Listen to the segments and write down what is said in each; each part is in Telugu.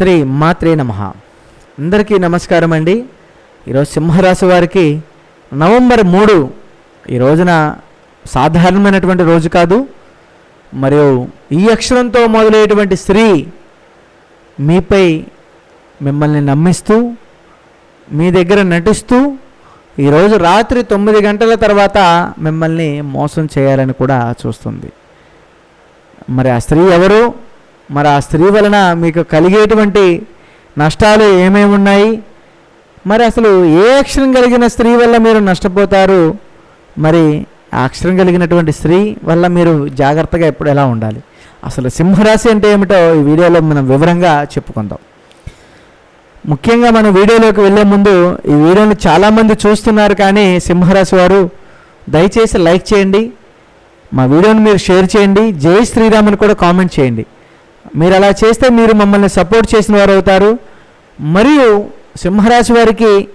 శ్రీ మాత్రే నమ. అందరికీ నమస్కారం అండి. ఈరోజు సింహరాశి వారికి నవంబర్ మూడు ఈ రోజున సాధారణమైనటువంటి రోజు కాదు. మరియు ఈ అక్షరంతో మొదలయ్యేటువంటి స్త్రీ మీపై మిమ్మల్ని నమ్మిస్తూ మీ దగ్గర నటిస్తూ ఈరోజు రాత్రి తొమ్మిది గంటల తర్వాత మిమ్మల్ని మోసం చేయాలని కూడా చూస్తుంది. మరి ఆ స్త్రీ ఎవరు? మరి ఆ స్త్రీ వలన మీకు కలిగేటువంటి నష్టాలు ఏమేమి ఉన్నాయి? మరి అసలు ఏ అక్షరం కలిగిన స్త్రీ వల్ల మీరు నష్టపోతారు? మరి ఆ అక్షరం కలిగినటువంటి స్త్రీ వల్ల మీరు జాగ్రత్తగా ఎప్పుడు ఎలా ఉండాలి? అసలు సింహరాశి అంటే ఏమిటో ఈ వీడియోలో మనం వివరంగా చెప్పుకుందాం. ముఖ్యంగా మనం వీడియోలోకి వెళ్ళే ముందు ఈ వీడియోని చాలామంది చూస్తున్నారు కానీ సింహరాశి వారు దయచేసి లైక్ చేయండి. మా వీడియోని మీరు షేర్ చేయండి. జై శ్రీరాముని కూడా కామెంట్ చేయండి. మీరు అలా చేస్తే మీరు మమ్మల్ని సపోర్ట్ చేసిన వారు అవుతారు. మరియు సింహరాశి వారికి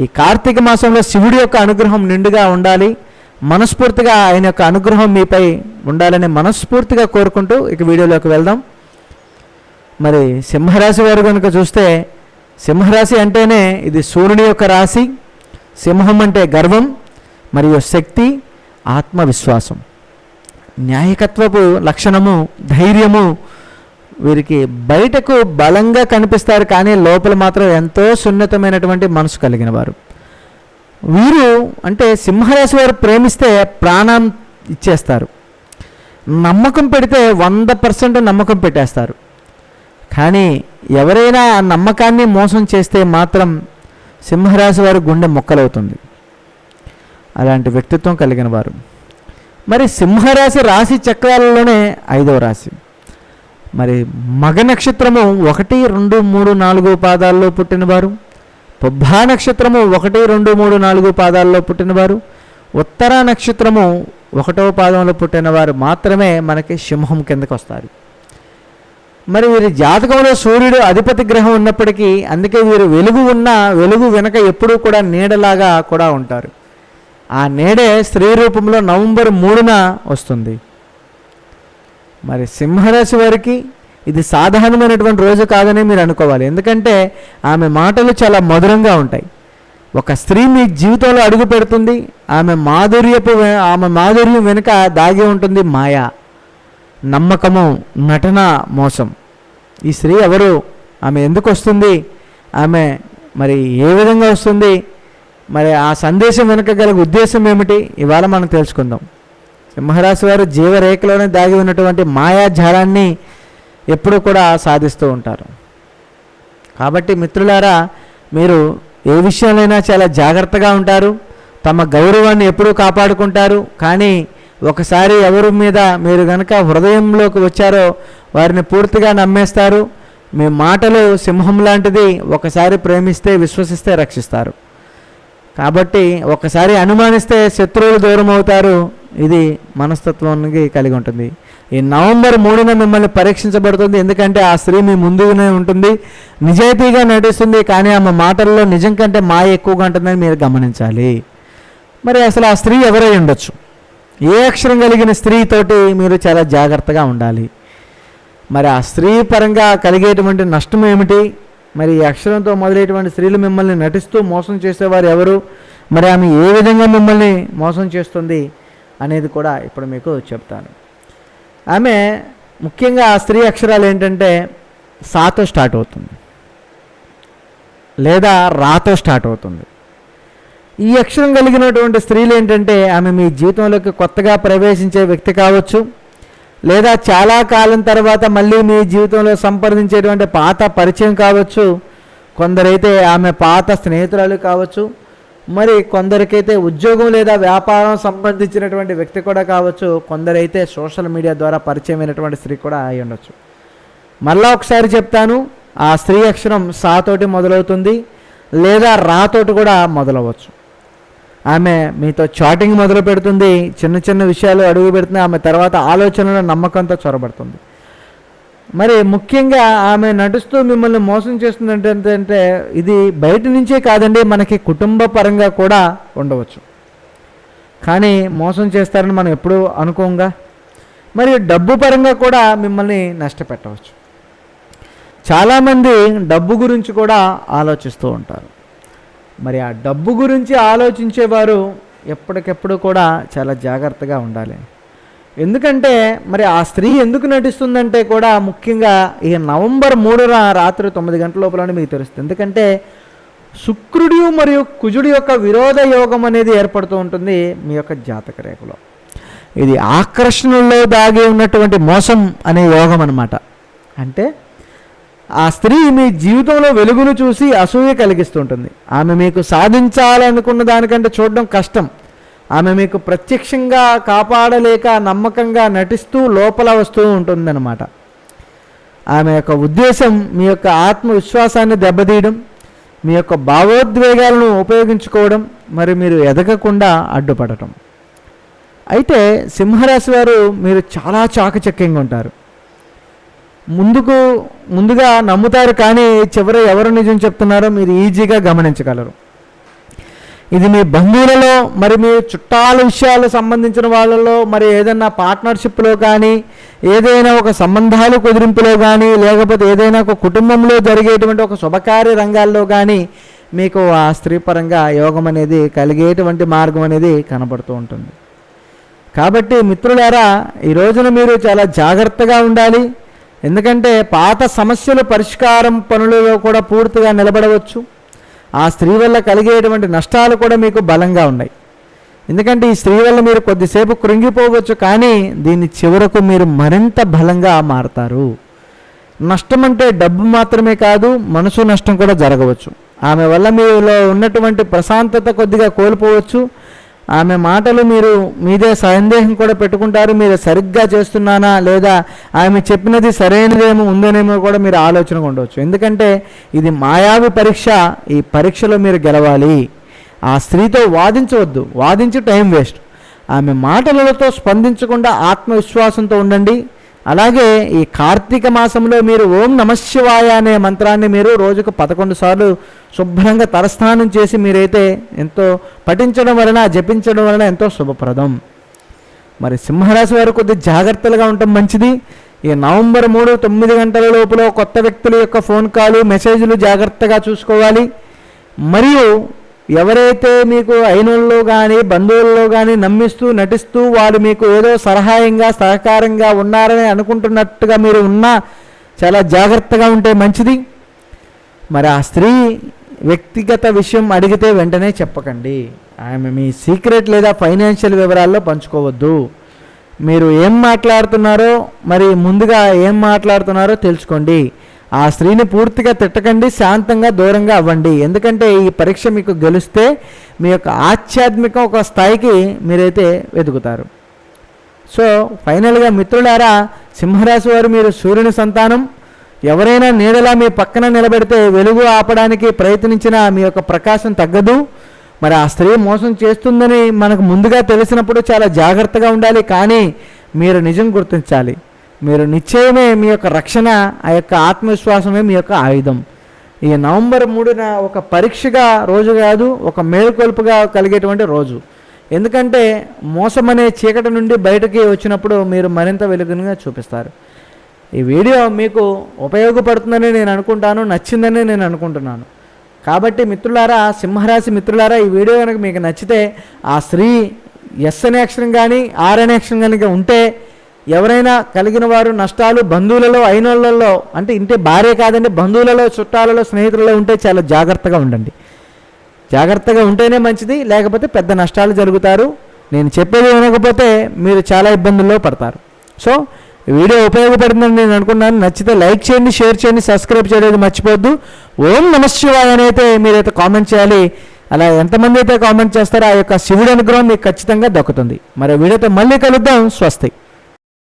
ఈ కార్తీక మాసంలో శివుడి యొక్క అనుగ్రహం నిండుగా ఉండాలి. మనస్ఫూర్తిగా ఆయన యొక్క అనుగ్రహం మీపై ఉండాలని మనస్ఫూర్తిగా కోరుకుంటూ ఇక వీడియోలోకి వెళ్దాం. మరి సింహరాశి వారు కనుక చూస్తే సింహరాశి అంటేనే ఇది సూర్యుని యొక్క రాశి. సింహం అంటే గర్వం మరియు శక్తి ఆత్మవిశ్వాసం. న్యాయకత్వపు లక్షణము ధైర్యము వీరికి బయటకు బలంగా కనిపిస్తారు కానీ లోపల మాత్రం ఎంతో సున్నితమైనటువంటి మనసు కలిగిన వారు. వీరు అంటే సింహరాశి వారు ప్రేమిస్తే ప్రాణం ఇచ్చేస్తారు. నమ్మకం పెడితే వంద పర్సెంట్ నమ్మకం పెట్టేస్తారు. కానీ ఎవరైనా ఆ నమ్మకాన్ని మోసం చేస్తే మాత్రం సింహరాశి వారి గుండె మొక్కలవుతుంది. అలాంటి వ్యక్తిత్వం కలిగిన వారు. మరి సింహరాశి రాశి చక్రాలలోనే ఐదవ రాశి. మరి మగ నక్షత్రము ఒకటి రెండు మూడు నాలుగు పాదాల్లో పుట్టినవారు. పుబ్బా నక్షత్రము ఒకటి రెండు మూడు నాలుగు పాదాల్లో పుట్టినవారు. ఉత్తర నక్షత్రము ఒకటవ పాదంలో పుట్టినవారు మాత్రమే మనకి సింహం కిందకు వస్తారు. మరి వీరి జాతకంలో సూర్యుడు అధిపతి గ్రహం ఉన్నప్పటికీ అందుకే వీరు వెలుగు ఉన్న వెలుగు వెనక ఎప్పుడూ కూడా నీడలాగా కూడా ఉంటారు. ఆ నీడే స్త్రీ రూపంలో నవంబర్ మూడున వస్తుంది. మరి సింహరాశి వారికి ఇది సాధారణమైనటువంటి రోజు కాదని మీరు అనుకోవాలి. ఎందుకంటే ఆమె మాటలు చాలా మధురంగా ఉంటాయి. ఒక స్త్రీ మీ జీవితంలో అడుగు పెడుతుంది ఆమె మాధుర్యపు ఆమె మాధుర్యం వెనుక దాగి ఉంటుంది మాయ నమ్మకము నటన మోసం. ఈ స్త్రీ ఎవరు? ఆమె ఎందుకు వస్తుంది? ఆమె మరి ఏ విధంగా వస్తుంది? మరి ఆ సందేశం వెనుక గల ఉద్దేశం ఏమిటి? ఇవాళ మనం తెలుసుకుందాం. సింహరాశి వారు జీవరేఖలోనే దాగి ఉన్నటువంటి మాయాజాలాన్ని ఎప్పుడూ కూడా సాధిస్తూ ఉంటారు. కాబట్టి మిత్రులారా మీరు ఏ విషయంలోనైనా చాలా జాగ్రత్తగా ఉంటారు. తమ గౌరవాన్ని ఎప్పుడూ కాపాడుకుంటారు. కానీ ఒకసారి ఎవరి మీద మీరు గనక హృదయంలోకి వచ్చారో వారిని పూర్తిగా నమ్మేస్తారు. మీ మాటలు సింహం లాంటిది ఒకసారి ప్రేమిస్తే విశ్వసిస్తే రక్షిస్తారు. కాబట్టి ఒకసారి అనుమానిస్తే శత్రువులు దూరం అవుతారు ఇది మనస్తత్వానికి కలిగి ఉంటుంది. ఈ నవంబర్ మూడున మిమ్మల్ని పరీక్షించబడుతుంది. ఎందుకంటే ఆ స్త్రీ మీ ముందుగానే ఉంటుంది. నిజాయితీగా నటిస్తుంది. కానీ ఆమె మాటల్లో నిజం కంటే మాయ ఎక్కువగా ఉంటుందని మీరు గమనించాలి. మరి అసలు ఆ స్త్రీ ఎవరై ఉండొచ్చు? ఏ అక్షరం కలిగిన స్త్రీతోటి మీరు చాలా జాగ్రత్తగా ఉండాలి. మరి ఆ స్త్రీ పరంగా కలిగేటువంటి నష్టం ఏమిటి? మరి ఈ అక్షరంతో మొదలైనటువంటి స్త్రీలు మిమ్మల్ని నటిస్తూ మోసం చేసేవారు ఎవరు? మరి ఆమె ఏ విధంగా మిమ్మల్ని మోసం చేస్తుంది? అనేది కూడా ఇప్పుడు మీకు చెప్తాను. ఆమె ముఖ్యంగా స్త్రీ అక్షరాలు ఏంటంటే సాతో స్టార్ట్ అవుతుంది. లేదా రాతో స్టార్ట్ అవుతుంది. ఈ అక్షరం కలిగినటువంటి స్త్రీలు ఏంటంటే ఆమె మీ జీవితంలోకి కొత్తగా ప్రవేశించే వ్యక్తి కావచ్చు లేదా చాలా కాలం తర్వాత మళ్ళీ మీ జీవితంలో సంప్రదించేటువంటి పాత పరిచయం కావచ్చు కొందరైతే ఆమె పాత స్నేహితురాలు కావచ్చు మరి కొందరికైతే ఉద్యోగం లేదా వ్యాపారం సంబంధించినటువంటి వ్యక్తి కూడా కావచ్చు కొందరైతే సోషల్ మీడియా ద్వారా పరిచయమైనటువంటి స్త్రీ కూడా అయి ఉండొచ్చు. మళ్ళా ఒకసారి చెప్తాను ఆ స్త్రీ అక్షరం సాతోటి మొదలవుతుంది లేదా రాతోటి కూడా మొదలవచ్చు. ఆమె మీతో చాటింగ్ మొదలు పెడుతుంది చిన్న చిన్న విషయాలు అడుగు పెడుతుంది ఆమె తర్వాత ఆలోచనలో నమ్మకంతో చొరబడుతుంది. మరి ముఖ్యంగా ఆమె నడుస్తూ మిమ్మల్ని మోసం చేస్తుంది అంటే ఇది బయట నుంచే కాదండి మనకి కుటుంబ పరంగా కూడా ఉండవచ్చు. కానీ మోసం చేస్తారని మనం ఎప్పుడూ అనుకోంగా మరి డబ్బు పరంగా కూడా మిమ్మల్ని నష్టపెట్టవచ్చు. చాలామంది డబ్బు గురించి కూడా ఆలోచిస్తూ ఉంటారు. మరి ఆ డబ్బు గురించి ఆలోచించేవారు ఎప్పటికెప్పుడు కూడా చాలా జాగ్రత్తగా ఉండాలి. ఎందుకంటే మరి ఆ స్త్రీ ఎందుకు నటిస్తుందంటే కూడా ముఖ్యంగా ఈ నవంబర్ మూడున రాత్రి తొమ్మిది గంటల లోపలనే మీకు తెలుస్తుంది. ఎందుకంటే శుక్రుడు మరియు కుజుడి యొక్క విరోధ యోగం అనేది ఏర్పడుతూ ఉంటుంది మీ యొక్క జాతక రేఖలో. ఇది ఆకర్షణలో దాగి ఉన్నటువంటి మోసం అనే యోగం అనమాట అంటే ఆ స్త్రీ మీ జీవితంలో వెలుగును చూసి అసూయ కలిగిస్తుంటుంది ఆమె మీకు సాధించాలనుకున్న దానికంటే చూడడం కష్టం. ఆమె మీకు ప్రత్యక్షంగా కాపాడలేక నమ్మకంగా నటిస్తూ లోపల వస్తూ ఉంటుందన్నమాట. ఆమె యొక్క ఉద్దేశం మీ యొక్క ఆత్మవిశ్వాసాన్ని దెబ్బతీయడం మీ యొక్క భావోద్వేగాలను ఉపయోగించుకోవడం మరి మీరు ఎదగకుండా అడ్డుపడటం. అయితే సింహరాశి వారు మీరు చాలా చాకచక్యంగా ఉంటారు. ముందుకు ముందుగా నమ్ముతారు కానీ చివరి ఎవరు నిజం చెప్తున్నారో మీరు ఈజీగా గమనించగలరు. ఇది మీ బంధువులలో మరి మీ చుట్టాల విషయాలు సంబంధించిన వాళ్ళలో మరి ఏదైనా పార్ట్నర్షిప్లో కానీ ఏదైనా ఒక సంబంధాలు కుదిరింపులో కానీ లేకపోతే ఏదైనా ఒక కుటుంబంలో జరిగేటువంటి ఒక శుభకార్య రంగాల్లో కానీ మీకు ఆ స్త్రీ పరంగా యోగం అనేది కలిగేటువంటి మార్గం అనేది కనబడుతూ ఉంటుంది. కాబట్టి మిత్రులారా ఈ రోజున మీరు చాలా జాగ్రత్తగా ఉండాలి. ఎందుకంటే పాత సమస్యలు పరిష్కారం పనులలో కూడా పూర్తిగా నిలబడవచ్చు. ఆ స్త్రీ వల్ల కలిగేటువంటి నష్టాలు కూడా మీకు బలంగా ఉన్నాయి. ఎందుకంటే ఈ స్త్రీ వల్ల మీరు కొద్దిసేపు కృంగిపోవచ్చు కానీ దీని చివరకు మీరు మరింత బలంగా మారతారు. నష్టం అంటే డబ్బు మాత్రమే కాదు మనసు నష్టం కూడా జరగవచ్చు. ఆమె వల్ల మీలో ఉన్నటువంటి ప్రశాంతత కొద్దిగా కోల్పోవచ్చు. ఆమె మాటలు మీరు మీదే సందేహం కూడా పెట్టుకుంటారు మీరు సరిగ్గా చేస్తున్నానా లేదా ఆమె చెప్పినది సరైనదేమో ఉందనేమో కూడా మీరు ఆలోచన ఉండవచ్చు. ఎందుకంటే ఇది మాయావి పరీక్ష ఈ పరీక్షలో మీరు గెలవాలి. ఆ స్త్రీతో వాదించవద్దు వాదించి టైం వేస్ట్. ఆమె మాటలతో స్పందించకుండా ఆత్మవిశ్వాసంతో ఉండండి. అలాగే ఈ కార్తీక మాసంలో మీరు ఓం నమశివాయ అనే మంత్రాన్ని మీరు రోజుకు పదకొండు సార్లు శుభ్రంగా తలస్నానం చేసి మీరైతే ఎంతో పఠించడం వలన జపించడం వలన ఎంతో శుభప్రదం. మరి సింహరాశి వారు కొద్ది జాగ్రత్తలుగా ఉండటం మంచిది. ఈ నవంబర్ మూడు తొమ్మిది గంటల లోపల కొత్త వ్యక్తుల యొక్క ఫోన్ కాలు మెసేజ్లు జాగ్రత్తగా చూసుకోవాలి. మరియు ఎవరైతే మీకు అయినల్లో కానీ బంధువుల్లో కానీ నమ్మిస్తూ నటిస్తూ వారు మీకు ఏదో సహాయంగా సహకారంగా ఉన్నారని అనుకుంటున్నట్టుగా మీరు ఉన్నా చాలా జాగ్రత్తగా ఉంటే మంచిది. మరి ఆ స్త్రీ వ్యక్తిగత విషయం అడిగితే వెంటనే చెప్పకండి. ఆమె మీ సీక్రెట్ లేదా ఫైనాన్షియల్ వివరాల్లో పంచుకోవద్దు. మీరు ఏం మాట్లాడుతున్నారో మరి ముందుగా ఏం మాట్లాడుతున్నారో తెలుసుకోండి. ఆ స్త్రీని పూర్తిగా తిట్టకండి శాంతంగా దూరంగా అవ్వండి. ఎందుకంటే ఈ పరీక్ష మీకు గెలిస్తే మీ యొక్క ఆధ్యాత్మిక ఒక స్థాయికి మీరైతే వెతుకుతారు. సో ఫైనల్గా మిత్రులారా సింహరాశి వారు మీరు సూర్యుని సంతానం. ఎవరైనా నీడలా మీ పక్కన నిలబెడితే వెలుగు ఆపడానికి ప్రయత్నించినా మీ యొక్క ప్రకాశం తగ్గదు. మరి ఆ స్త్రీ మోసం చేస్తుందని మనకు ముందుగా తెలిసినప్పుడు చాలా జాగ్రత్తగా ఉండాలి. కానీ మీరు నిజం గుర్తించాలి. మీరు నిశ్చయమే మీ యొక్క రక్షణ ఆ యొక్క ఆత్మవిశ్వాసమే మీ యొక్క ఆయుధం. ఈ నవంబర్ మూడున ఒక పరీక్షగా రోజు కాదు ఒక మేలుకొల్పుగా కలిగేటువంటి రోజు. ఎందుకంటే మోసం అనే చీకటి నుండి బయటకి వచ్చినప్పుడు మీరు మరింత వెలుగునిగా చూపిస్తారు. ఈ వీడియో మీకు ఉపయోగపడుతుందని నేను అనుకుంటాను నచ్చిందని నేను అనుకుంటున్నాను. కాబట్టి మిత్రులారా సింహరాశి మిత్రులారా ఈ వీడియో కనుక మీకు నచ్చితే ఆ స్త్రీ ఎస్ అనే అక్షరం కానీ ఆర్ అనే అక్షరం కనుక ఉంటే ఎవరైనా కలిగిన వారు నష్టాలు బంధువులలో అయినోళ్ళలో అంటే ఇంటే భార్య కాదండి బంధువులలో చుట్టాలలో స్నేహితులలో ఉంటే చాలా జాగ్రత్తగా ఉండండి. జాగ్రత్తగా ఉంటేనే మంచిది లేకపోతే పెద్ద నష్టాలు జరుగుతారు. నేను చెప్పేది వినకపోతే మీరు చాలా ఇబ్బందుల్లో పడతారు. సో వీడియో ఉపయోగపడుతుందని నేను అనుకున్నాను. నచ్చితే లైక్ చేయండి షేర్ చేయండి సబ్స్క్రైబ్ చేయలేదు మర్చిపోద్దు ఓం నమశివాయ అని అయితే మీరైతే కామెంట్ చేయాలి. అలా ఎంతమంది అయితే కామెంట్ చేస్తారో ఆ యొక్క శివుడి అనుగ్రహం మీకు ఖచ్చితంగా దక్కుతుంది. మరి వీడియోతో మళ్ళీ కలుద్దాం. స్వస్తి.